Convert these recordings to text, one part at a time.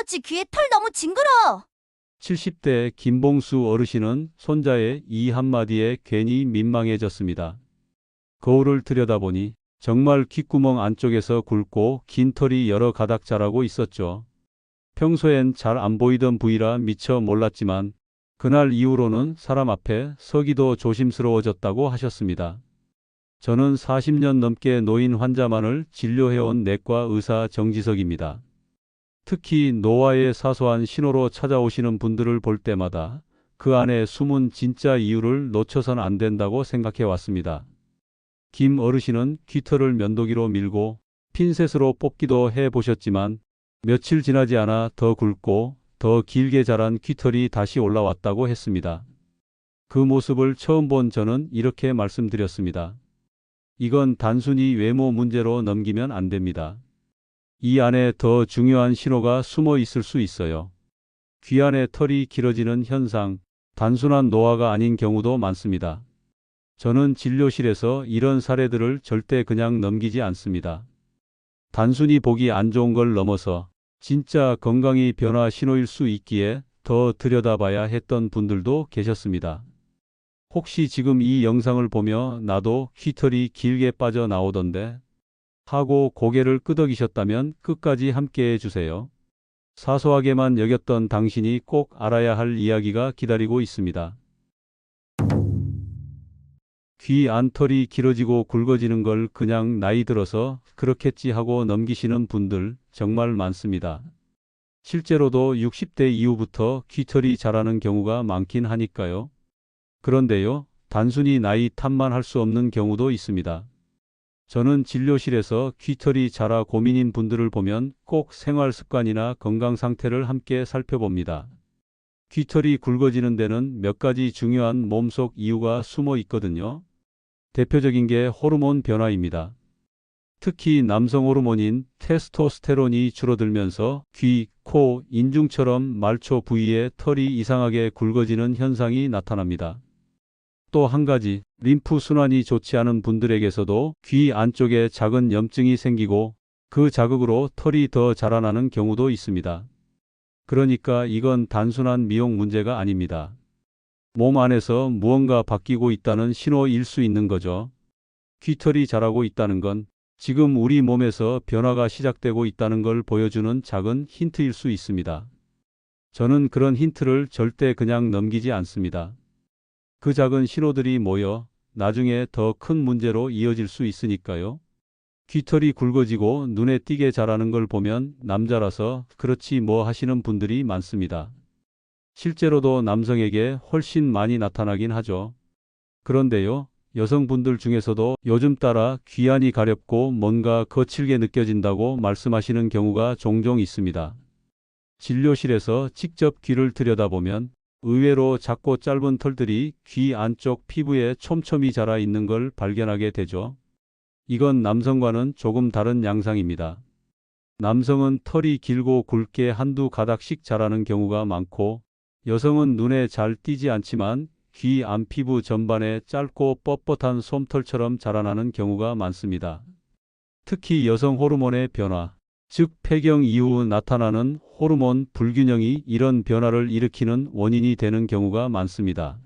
할아버지 귀에 털 너무 징그러. 70대 김봉수 어르신은 손자의 이 한마디에 괜히 민망해졌습니다. 거울을 들여다보니 정말 귓구멍 안쪽에서 굵고 긴 털이 여러 가닥 자라고 있었죠. 평소엔 잘 안 보이던 부위라 미처 몰랐지만 그날 이후로는 사람 앞에 서기도 조심스러워졌다고 하셨습니다. 저는 40년 넘게 노인 환자만을 진료해온 내과 의사 정지석입니다. 특히 노화의 사소한 신호로 찾아오시는 분들을 볼 때마다 그 안에 숨은 진짜 이유를 놓쳐선 안 된다고 생각해 왔습니다. 김 어르신은 귀털을 면도기로 밀고 핀셋으로 뽑기도 해 보셨지만 며칠 지나지 않아 더 굵고 더 길게 자란 귀털이 다시 올라왔다고 했습니다. 그 모습을 처음 본 저는 이렇게 말씀드렸습니다. 이건 단순히 외모 문제로 넘기면 안 됩니다. 이 안에 더 중요한 신호가 숨어 있을 수 있어요. 귀 안에 털이 길어지는 현상, 단순한 노화가 아닌 경우도 많습니다. 저는 진료실에서 이런 사례들을 절대 그냥 넘기지 않습니다. 단순히 보기 안 좋은 걸 넘어서 진짜 건강이 변화 신호일 수 있기에 더 들여다봐야 했던 분들도 계셨습니다. 혹시 지금 이 영상을 보며 나도 휘털이 길게 빠져나오던데 하고 고개를 끄덕이셨다면 끝까지 함께 해 주세요. 사소하게만 여겼던 당신이 꼭 알아야 할 이야기가 기다리고 있습니다. 귀 안털이 길어지고 굵어지는 걸 그냥 나이 들어서 그렇겠지 하고 넘기시는 분들 정말 많습니다. 실제로도 60대 이후부터 귀털이 자라는 경우가 많긴 하니까요. 그런데요, 단순히 나이 탓만 할 수 없는 경우도 있습니다. 저는 진료실에서 귀털이 자라 고민인 분들을 보면 꼭 생활 습관이나 건강 상태를 함께 살펴봅니다. 귀털이 굵어지는 데는 몇 가지 중요한 몸속 이유가 숨어 있거든요. 대표적인 게 호르몬 변화입니다. 특히 남성 호르몬인 테스토스테론이 줄어들면서 귀, 코, 인중처럼 말초 부위에 털이 이상하게 굵어지는 현상이 나타납니다. 또 한 가지, 림프 순환이 좋지 않은 분들에게서도 귀 안쪽에 작은 염증이 생기고 그 자극으로 털이 더 자라나는 경우도 있습니다. 그러니까 이건 단순한 미용 문제가 아닙니다. 몸 안에서 무언가 바뀌고 있다는 신호일 수 있는 거죠. 귀털이 자라고 있다는 건 지금 우리 몸에서 변화가 시작되고 있다는 걸 보여주는 작은 힌트일 수 있습니다. 저는 그런 힌트를 절대 그냥 넘기지 않습니다. 그 작은 신호들이 모여 나중에 더 큰 문제로 이어질 수 있으니까요. 귀털이 굵어지고 눈에 띄게 자라는 걸 보면 남자라서 그렇지 뭐 하시는 분들이 많습니다. 실제로도 남성에게 훨씬 많이 나타나긴 하죠. 그런데요, 여성분들 중에서도 요즘 따라 귀안이 가렵고 뭔가 거칠게 느껴진다고 말씀하시는 경우가 종종 있습니다. 진료실에서 직접 귀를 들여다보면 의외로 작고 짧은 털들이 귀 안쪽 피부에 촘촘히 자라 있는 걸 발견하게 되죠. 이건 남성과는 조금 다른 양상입니다. 남성은 털이 길고 굵게 한두 가닥씩 자라는 경우가 많고 여성은 눈에 잘 띄지 않지만 귀 안 피부 전반에 짧고 뻣뻣한 솜털처럼 자라나는 경우가 많습니다. 특히 여성 호르몬의 변화, 즉 폐경 이후 나타나는 호르몬 불균형이 이런 변화를 일으키는 원인이 되는 경우가 많습니다.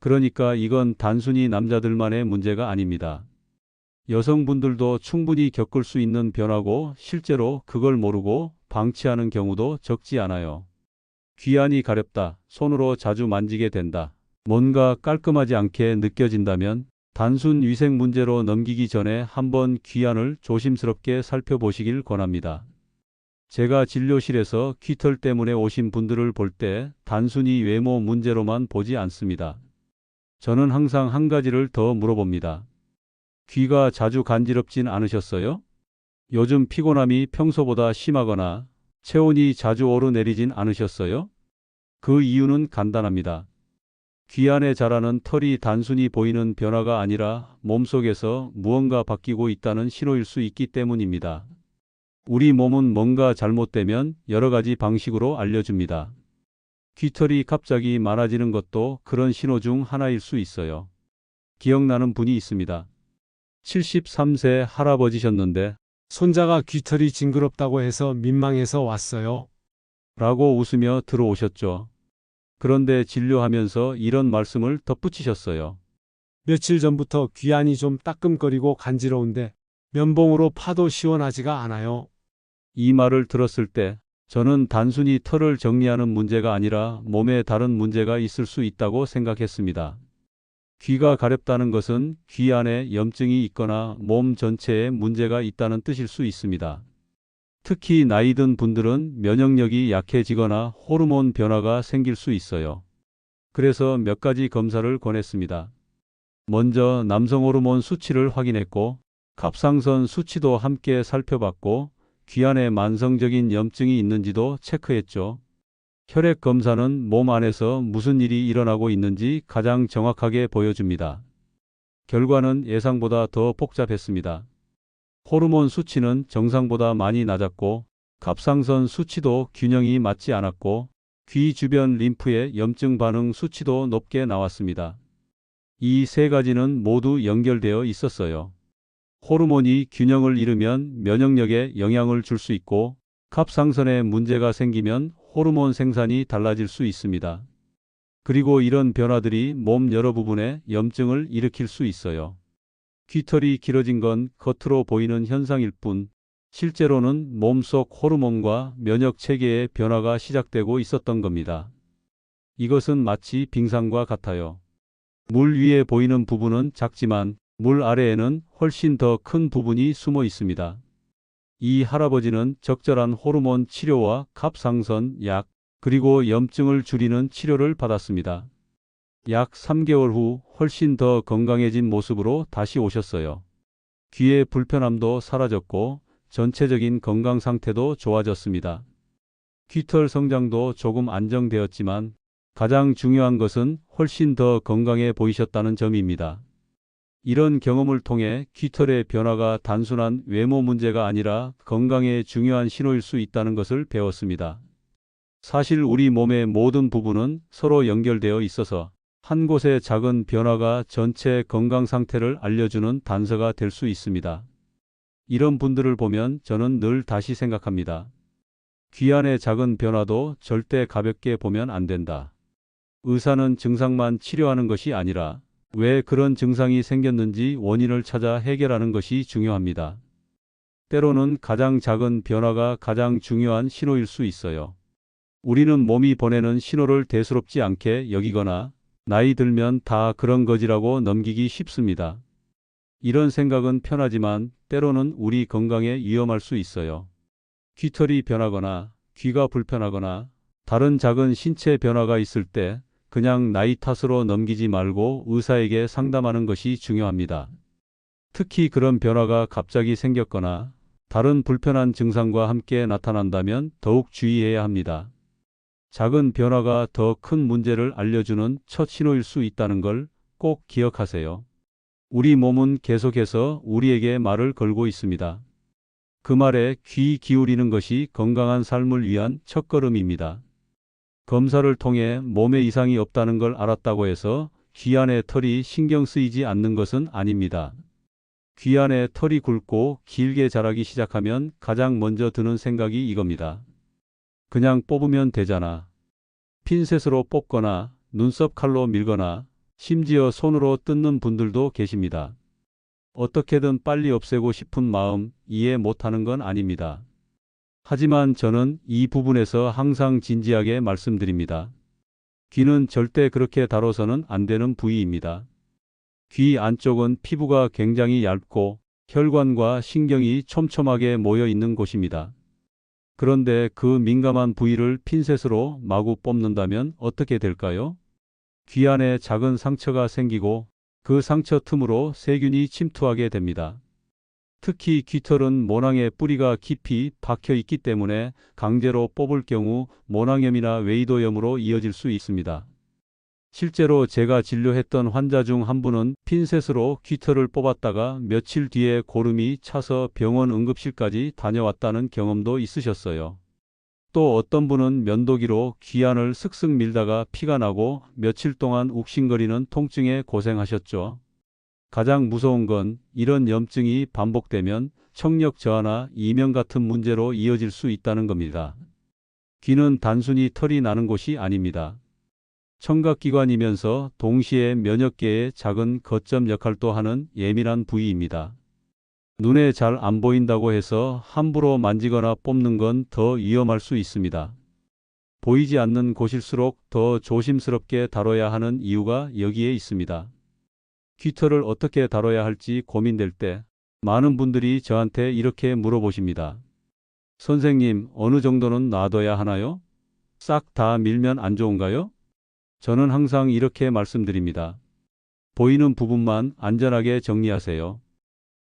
그러니까 이건 단순히 남자들만의 문제가 아닙니다. 여성분들도 충분히 겪을 수 있는 변화고 실제로 그걸 모르고 방치하는 경우도 적지 않아요. 귀안이 가렵다, 손으로 자주 만지게 된다, 뭔가 깔끔하지 않게 느껴진다면 단순 위생 문제로 넘기기 전에 한번 귀안을 조심스럽게 살펴보시길 권합니다. 제가 진료실에서 귀털 때문에 오신 분들을 볼 때 단순히 외모 문제로만 보지 않습니다. 저는 항상 한 가지를 더 물어봅니다. 귀가 자주 간지럽진 않으셨어요? 요즘 피곤함이 평소보다 심하거나 체온이 자주 오르내리진 않으셨어요? 그 이유는 간단합니다. 귀 안에 자라는 털이 단순히 보이는 변화가 아니라 몸속에서 무언가 바뀌고 있다는 신호일 수 있기 때문입니다. 우리 몸은 뭔가 잘못되면 여러 가지 방식으로 알려줍니다. 귀털이 갑자기 많아지는 것도 그런 신호 중 하나일 수 있어요. 기억나는 분이 있습니다. 73세 할아버지셨는데 손자가 귀털이 징그럽다고 해서 민망해서 왔어요. 라고 웃으며 들어오셨죠. 그런데 진료하면서 이런 말씀을 덧붙이셨어요. 며칠 전부터 귀안이 좀 따끔거리고 간지러운데 면봉으로 파도 시원하지가 않아요. 이 말을 들었을 때 저는 단순히 털을 정리하는 문제가 아니라 몸에 다른 문제가 있을 수 있다고 생각했습니다. 귀가 가렵다는 것은 귀 안에 염증이 있거나 몸 전체에 문제가 있다는 뜻일 수 있습니다. 특히 나이 든 분들은 면역력이 약해지거나 호르몬 변화가 생길 수 있어요. 그래서 몇 가지 검사를 권했습니다. 먼저 남성 호르몬 수치를 확인했고 갑상선 수치도 함께 살펴봤고 귀 안에 만성적인 염증이 있는지도 체크했죠. 혈액 검사는 몸 안에서 무슨 일이 일어나고 있는지 가장 정확하게 보여줍니다. 결과는 예상보다 더 복잡했습니다. 호르몬 수치는 정상보다 많이 낮았고 갑상선 수치도 균형이 맞지 않았고 귀 주변 림프의 염증 반응 수치도 높게 나왔습니다. 이 세 가지는 모두 연결되어 있었어요. 호르몬이 균형을 잃으면 면역력에 영향을 줄 수 있고 갑상선에 문제가 생기면 호르몬 생산이 달라질 수 있습니다. 그리고 이런 변화들이 몸 여러 부분에 염증을 일으킬 수 있어요. 귀털이 길어진 건 겉으로 보이는 현상일 뿐 실제로는 몸속 호르몬과 면역 체계의 변화가 시작되고 있었던 겁니다. 이것은 마치 빙산과 같아요. 물 위에 보이는 부분은 작지만 물 아래에는 훨씬 더 큰 부분이 숨어 있습니다. 이 할아버지는 적절한 호르몬 치료와 갑상선 약, 그리고 염증을 줄이는 치료를 받았습니다. 약 3개월 후 훨씬 더 건강해진 모습으로 다시 오셨어요. 귀의 불편함도 사라졌고 전체적인 건강 상태도 좋아졌습니다. 귀털 성장도 조금 안정되었지만 가장 중요한 것은 훨씬 더 건강해 보이셨다는 점입니다. 이런 경험을 통해 귀털의 변화가 단순한 외모 문제가 아니라 건강에 중요한 신호일 수 있다는 것을 배웠습니다. 사실 우리 몸의 모든 부분은 서로 연결되어 있어서 한 곳의 작은 변화가 전체 건강 상태를 알려주는 단서가 될 수 있습니다. 이런 분들을 보면 저는 늘 다시 생각합니다. 귀 안의 작은 변화도 절대 가볍게 보면 안 된다. 의사는 증상만 치료하는 것이 아니라 왜 그런 증상이 생겼는지 원인을 찾아 해결하는 것이 중요합니다. 때로는 가장 작은 변화가 가장 중요한 신호일 수 있어요. 우리는 몸이 보내는 신호를 대수롭지 않게 여기거나 나이 들면 다 그런 거지라고 넘기기 쉽습니다. 이런 생각은 편하지만 때로는 우리 건강에 위험할 수 있어요. 귀털이 변하거나 귀가 불편하거나 다른 작은 신체 변화가 있을 때 그냥 나이 탓으로 넘기지 말고 의사에게 상담하는 것이 중요합니다. 특히 그런 변화가 갑자기 생겼거나 다른 불편한 증상과 함께 나타난다면 더욱 주의해야 합니다. 작은 변화가 더 큰 문제를 알려주는 첫 신호일 수 있다는 걸 꼭 기억하세요. 우리 몸은 계속해서 우리에게 말을 걸고 있습니다. 그 말에 귀 기울이는 것이 건강한 삶을 위한 첫걸음입니다. 검사를 통해 몸에 이상이 없다는 걸 알았다고 해서 귀 안에 털이 신경 쓰이지 않는 것은 아닙니다. 귀 안에 털이 굵고 길게 자라기 시작하면 가장 먼저 드는 생각이 이겁니다. 그냥 뽑으면 되잖아. 핀셋으로 뽑거나 눈썹 칼로 밀거나 심지어 손으로 뜯는 분들도 계십니다. 어떻게든 빨리 없애고 싶은 마음 이해 못하는 건 아닙니다. 하지만 저는 이 부분에서 항상 진지하게 말씀드립니다. 귀는 절대 그렇게 다뤄서는 안 되는 부위입니다. 귀 안쪽은 피부가 굉장히 얇고 혈관과 신경이 촘촘하게 모여 있는 곳입니다. 그런데 그 민감한 부위를 핀셋으로 마구 뽑는다면 어떻게 될까요? 귀 안에 작은 상처가 생기고 그 상처 틈으로 세균이 침투하게 됩니다. 특히 귀털은 모낭의 뿌리가 깊이 박혀 있기 때문에 강제로 뽑을 경우 모낭염이나 웨이도염으로 이어질 수 있습니다. 실제로 제가 진료했던 환자 중 한 분은 핀셋으로 귀털을 뽑았다가 며칠 뒤에 고름이 차서 병원 응급실까지 다녀왔다는 경험도 있으셨어요. 또 어떤 분은 면도기로 귀 안을 슥슥 밀다가 피가 나고 며칠 동안 욱신거리는 통증에 고생하셨죠. 가장 무서운 건 이런 염증이 반복되면 청력 저하나 이명 같은 문제로 이어질 수 있다는 겁니다. 귀는 단순히 털이 나는 곳이 아닙니다. 청각기관이면서 동시에 면역계의 작은 거점 역할도 하는 예민한 부위입니다. 눈에 잘 안 보인다고 해서 함부로 만지거나 뽑는 건 더 위험할 수 있습니다. 보이지 않는 곳일수록 더 조심스럽게 다뤄야 하는 이유가 여기에 있습니다. 귀털을 어떻게 다뤄야 할지 고민될 때 많은 분들이 저한테 이렇게 물어보십니다. 선생님, 어느 정도는 놔둬야 하나요? 싹 다 밀면 안 좋은가요? 저는 항상 이렇게 말씀드립니다. 보이는 부분만 안전하게 정리하세요.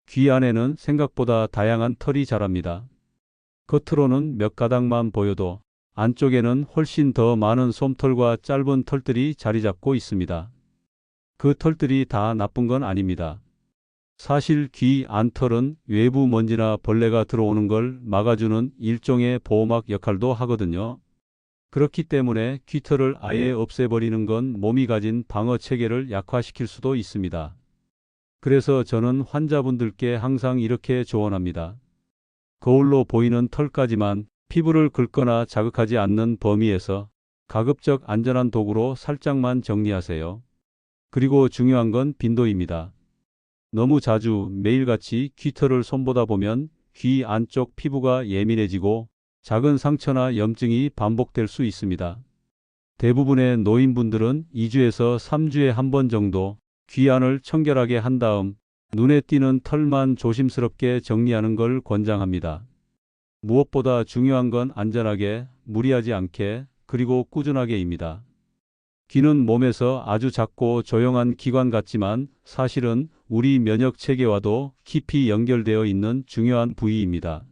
귀 안에는 생각보다 다양한 털이 자랍니다. 겉으로는 몇 가닥만 보여도 안쪽에는 훨씬 더 많은 솜털과 짧은 털들이 자리 잡고 있습니다. 그 털들이 다 나쁜 건 아닙니다. 사실 귀 안털은 외부 먼지나 벌레가 들어오는 걸 막아주는 일종의 보호막 역할도 하거든요. 그렇기 때문에 귀털을 아예 없애버리는 건 몸이 가진 방어 체계를 약화시킬 수도 있습니다. 그래서 저는 환자분들께 항상 이렇게 조언합니다. 거울로 보이는 털까지만 피부를 긁거나 자극하지 않는 범위에서 가급적 안전한 도구로 살짝만 정리하세요. 그리고 중요한 건 빈도입니다. 너무 자주 매일같이 귀털을 손보다 보면 귀 안쪽 피부가 예민해지고 작은 상처나 염증이 반복될 수 있습니다. 대부분의 노인분들은 2주에서 3주에 한 번 정도 귀 안을 청결하게 한 다음 눈에 띄는 털만 조심스럽게 정리하는 걸 권장합니다. 무엇보다 중요한 건 안전하게, 무리하지 않게, 그리고 꾸준하게입니다. 귀는 몸에서 아주 작고 조용한 기관 같지만 사실은 우리 면역 체계와도 깊이 연결되어 있는 중요한 부위입니다.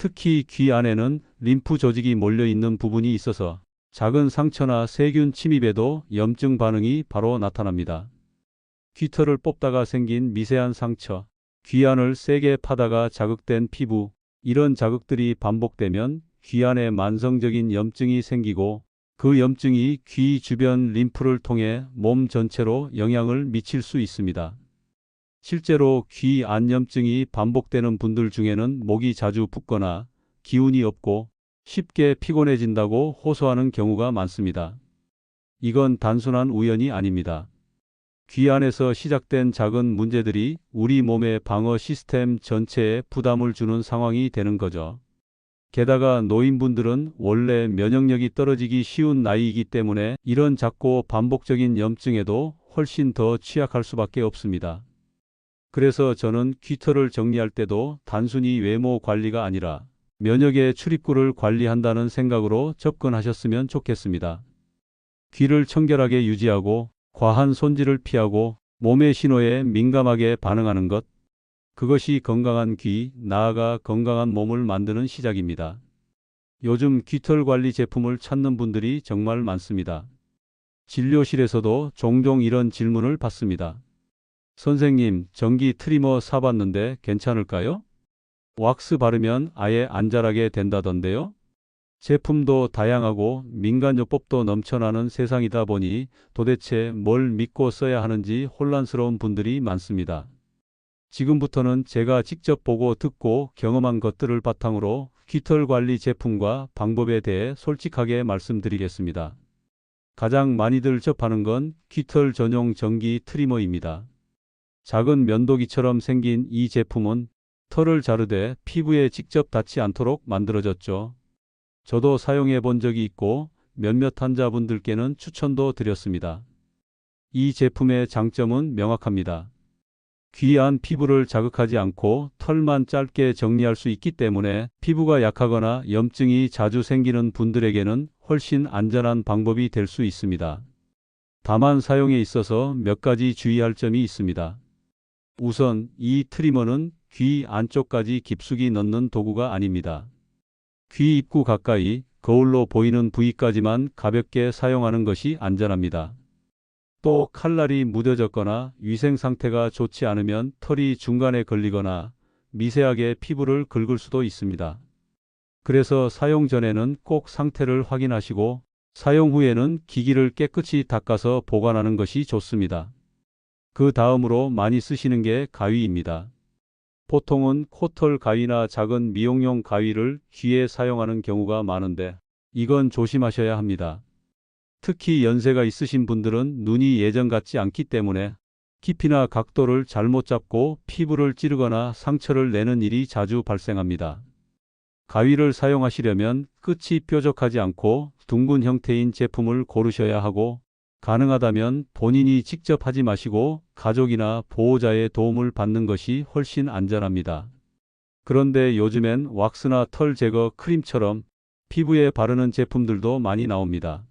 특히 귀 안에는 림프 조직이 몰려 있는 부분이 있어서 작은 상처나 세균 침입에도 염증 반응이 바로 나타납니다. 귀털을 뽑다가 생긴 미세한 상처, 귀 안을 세게 파다가 자극된 피부, 이런 자극들이 반복되면 귀 안에 만성적인 염증이 생기고 그 염증이 귀 주변 림프를 통해 몸 전체로 영향을 미칠 수 있습니다. 실제로 귀 안염증이 반복되는 분들 중에는 목이 자주 붓거나 기운이 없고 쉽게 피곤해진다고 호소하는 경우가 많습니다. 이건 단순한 우연이 아닙니다. 귀 안에서 시작된 작은 문제들이 우리 몸의 방어 시스템 전체에 부담을 주는 상황이 되는 거죠. 게다가 노인분들은 원래 면역력이 떨어지기 쉬운 나이이기 때문에 이런 작고 반복적인 염증에도 훨씬 더 취약할 수밖에 없습니다. 그래서 저는 귀털을 정리할 때도 단순히 외모 관리가 아니라 면역의 출입구를 관리한다는 생각으로 접근하셨으면 좋겠습니다. 귀를 청결하게 유지하고 과한 손질을 피하고 몸의 신호에 민감하게 반응하는 것. 그것이 건강한 귀, 나아가 건강한 몸을 만드는 시작입니다. 요즘 귀털 관리 제품을 찾는 분들이 정말 많습니다. 진료실에서도 종종 이런 질문을 받습니다. 선생님, 전기 트리머 사봤는데 괜찮을까요? 왁스 바르면 아예 안 자라게 된다던데요? 제품도 다양하고 민간요법도 넘쳐나는 세상이다 보니 도대체 뭘 믿고 써야 하는지 혼란스러운 분들이 많습니다. 지금부터는 제가 직접 보고 듣고 경험한 것들을 바탕으로 깃털 관리 제품과 방법에 대해 솔직하게 말씀드리겠습니다. 가장 많이들 접하는 건 깃털 전용 전기 트리머입니다. 작은 면도기처럼 생긴 이 제품은 털을 자르되 피부에 직접 닿지 않도록 만들어졌죠. 저도 사용해 본 적이 있고 몇몇 환자분들께는 추천도 드렸습니다. 이 제품의 장점은 명확합니다. 귀한 피부를 자극하지 않고 털만 짧게 정리할 수 있기 때문에 피부가 약하거나 염증이 자주 생기는 분들에게는 훨씬 안전한 방법이 될 수 있습니다. 다만 사용에 있어서 몇 가지 주의할 점이 있습니다. 우선 이 트리머는 귀 안쪽까지 깊숙이 넣는 도구가 아닙니다. 귀 입구 가까이 거울로 보이는 부위까지만 가볍게 사용하는 것이 안전합니다. 또 칼날이 무뎌졌거나 위생 상태가 좋지 않으면 털이 중간에 걸리거나 미세하게 피부를 긁을 수도 있습니다. 그래서 사용 전에는 꼭 상태를 확인하시고 사용 후에는 기기를 깨끗이 닦아서 보관하는 것이 좋습니다. 그 다음으로 많이 쓰시는 게 가위입니다. 보통은 코털 가위나 작은 미용용 가위를 귀에 사용하는 경우가 많은데 이건 조심하셔야 합니다. 특히 연세가 있으신 분들은 눈이 예전 같지 않기 때문에 깊이나 각도를 잘못 잡고 피부를 찌르거나 상처를 내는 일이 자주 발생합니다. 가위를 사용하시려면 끝이 뾰족하지 않고 둥근 형태인 제품을 고르셔야 하고 가능하다면 본인이 직접 하지 마시고 가족이나 보호자의 도움을 받는 것이 훨씬 안전합니다. 그런데 요즘엔 왁스나 털 제거 크림처럼 피부에 바르는 제품들도 많이 나옵니다.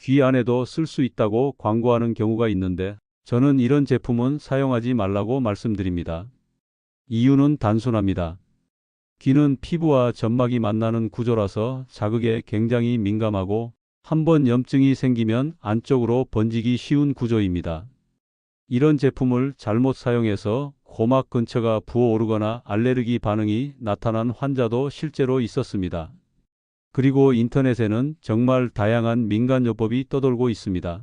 귀 안에도 쓸 수 있다고 광고하는 경우가 있는데 저는 이런 제품은 사용하지 말라고 말씀드립니다. 이유는 단순합니다. 귀는 피부와 점막이 만나는 구조라서 자극에 굉장히 민감하고 한번 염증이 생기면 안쪽으로 번지기 쉬운 구조입니다. 이런 제품을 잘못 사용해서 고막 근처가 부어오르거나 알레르기 반응이 나타난 환자도 실제로 있었습니다. 그리고 인터넷에는 정말 다양한 민간요법이 떠돌고 있습니다.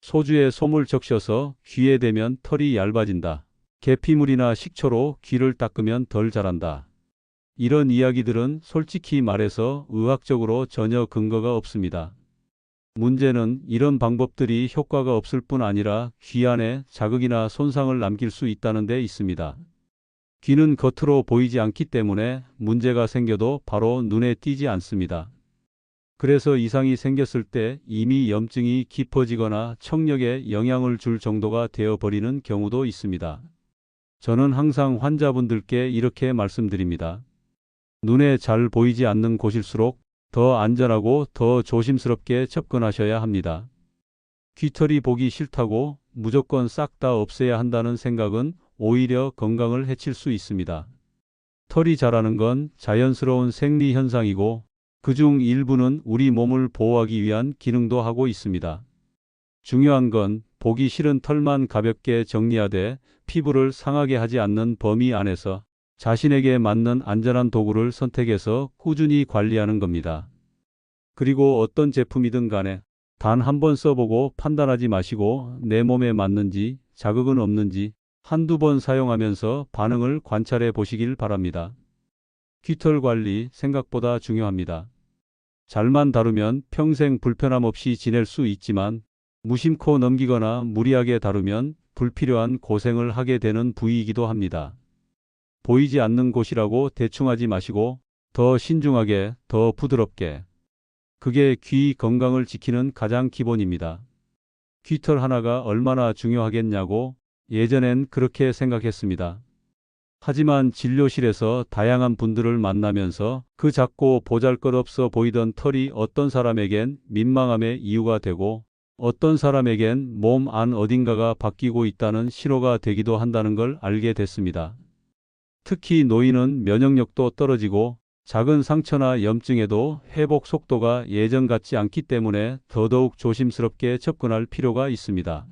소주에 솜을 적셔서 귀에 대면 털이 얇아진다. 계피물이나 식초로 귀를 닦으면 덜 자란다. 이런 이야기들은 솔직히 말해서 의학적으로 전혀 근거가 없습니다. 문제는 이런 방법들이 효과가 없을 뿐 아니라 귀 안에 자극이나 손상을 남길 수 있다는 데 있습니다. 귀는 겉으로 보이지 않기 때문에 문제가 생겨도 바로 눈에 띄지 않습니다. 그래서 이상이 생겼을 때 이미 염증이 깊어지거나 청력에 영향을 줄 정도가 되어버리는 경우도 있습니다. 저는 항상 환자분들께 이렇게 말씀드립니다. 눈에 잘 보이지 않는 곳일수록 더 안전하고 더 조심스럽게 접근하셔야 합니다. 귀털이 보기 싫다고 무조건 싹 다 없애야 한다는 생각은 오히려 건강을 해칠 수 있습니다. 털이 자라는 건 자연스러운 생리 현상이고 그중 일부는 우리 몸을 보호하기 위한 기능도 하고 있습니다. 중요한 건 보기 싫은 털만 가볍게 정리하되 피부를 상하게 하지 않는 범위 안에서 자신에게 맞는 안전한 도구를 선택해서 꾸준히 관리하는 겁니다. 그리고 어떤 제품이든 간에 단 한 번 써보고 판단하지 마시고 내 몸에 맞는지 자극은 없는지 한두 번 사용하면서 반응을 관찰해 보시길 바랍니다. 귀털 관리 생각보다 중요합니다. 잘만 다루면 평생 불편함 없이 지낼 수 있지만 무심코 넘기거나 무리하게 다루면 불필요한 고생을 하게 되는 부위이기도 합니다. 보이지 않는 곳이라고 대충 하지 마시고 더 신중하게, 더 부드럽게. 그게 귀 건강을 지키는 가장 기본입니다. 귀털 하나가 얼마나 중요하겠냐고 예전엔 그렇게 생각했습니다. 하지만 진료실에서 다양한 분들을 만나면서 그 작고 보잘것없어 보이던 털이 어떤 사람에겐 민망함의 이유가 되고 어떤 사람에겐 몸 안 어딘가가 바뀌고 있다는 신호가 되기도 한다는 걸 알게 됐습니다. 특히 노인은 면역력도 떨어지고 작은 상처나 염증에도 회복 속도가 예전 같지 않기 때문에 더더욱 조심스럽게 접근할 필요가 있습니다.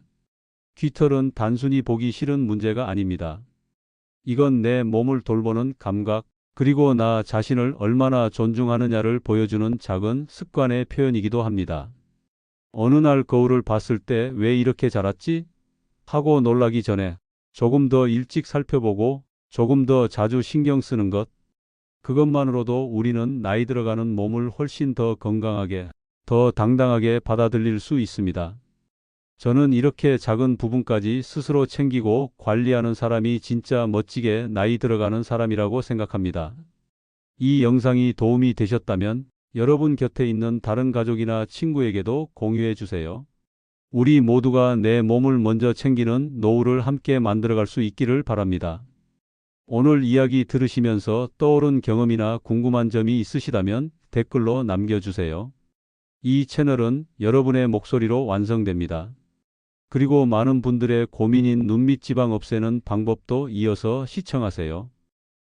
귀털은 단순히 보기 싫은 문제가 아닙니다. 이건 내 몸을 돌보는 감각, 그리고 나 자신을 얼마나 존중하느냐를 보여주는 작은 습관의 표현이기도 합니다. 어느 날 거울을 봤을 때 왜 이렇게 자랐지? 하고 놀라기 전에 조금 더 일찍 살펴보고 조금 더 자주 신경 쓰는 것. 그것만으로도 우리는 나이 들어가는 몸을 훨씬 더 건강하게, 더 당당하게 받아들일 수 있습니다. 저는 이렇게 작은 부분까지 스스로 챙기고 관리하는 사람이 진짜 멋지게 나이 들어가는 사람이라고 생각합니다. 이 영상이 도움이 되셨다면 여러분 곁에 있는 다른 가족이나 친구에게도 공유해 주세요. 우리 모두가 내 몸을 먼저 챙기는 노후를 함께 만들어갈 수 있기를 바랍니다. 오늘 이야기 들으시면서 떠오른 경험이나 궁금한 점이 있으시다면 댓글로 남겨주세요. 이 채널은 여러분의 목소리로 완성됩니다. 그리고 많은 분들의 고민인 눈밑 지방 없애는 방법도 이어서 시청하세요.